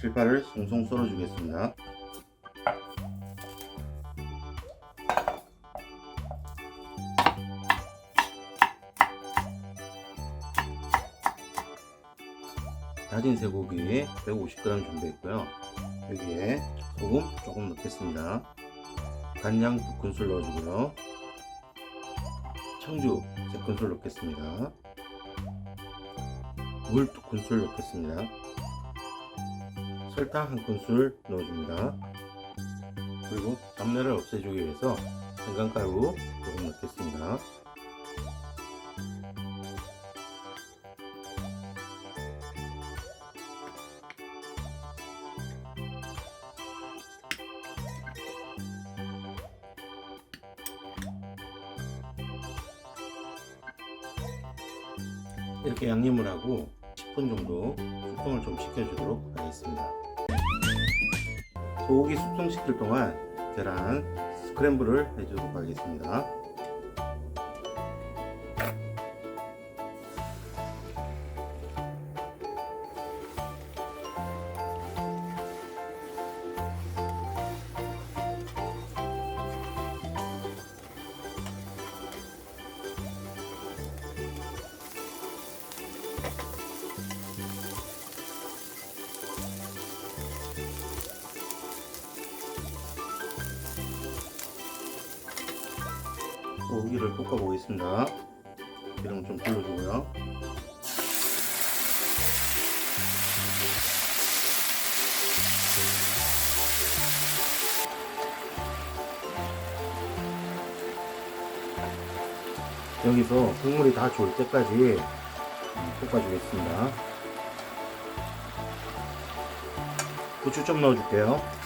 실파를 송송 썰어주겠습니다. 다진 쇠고기 150g 준비했고요. 여기에 소금 조금 넣겠습니다. 간장 2큰술 넣어주고요. 청주 3큰술 넣겠습니다. 물 2큰술 넣겠습니다. 설탕 한 큰술 넣어줍니다. 그리고 잡내를 없애주기 위해서 생강가루 조금 넣겠습니다. 이렇게 양념을 하고 10분 정도 숙성을 좀 시켜주도록 하겠습니다. 소고기 숙성시킬 동안 계란 스크램블을 해주도록 하겠습니다. 고기를 볶아 보겠습니다. 기름 좀 둘러주고요. 여기서 국물이 다 졸 때까지 볶아주겠습니다. 고추 좀 넣어줄게요.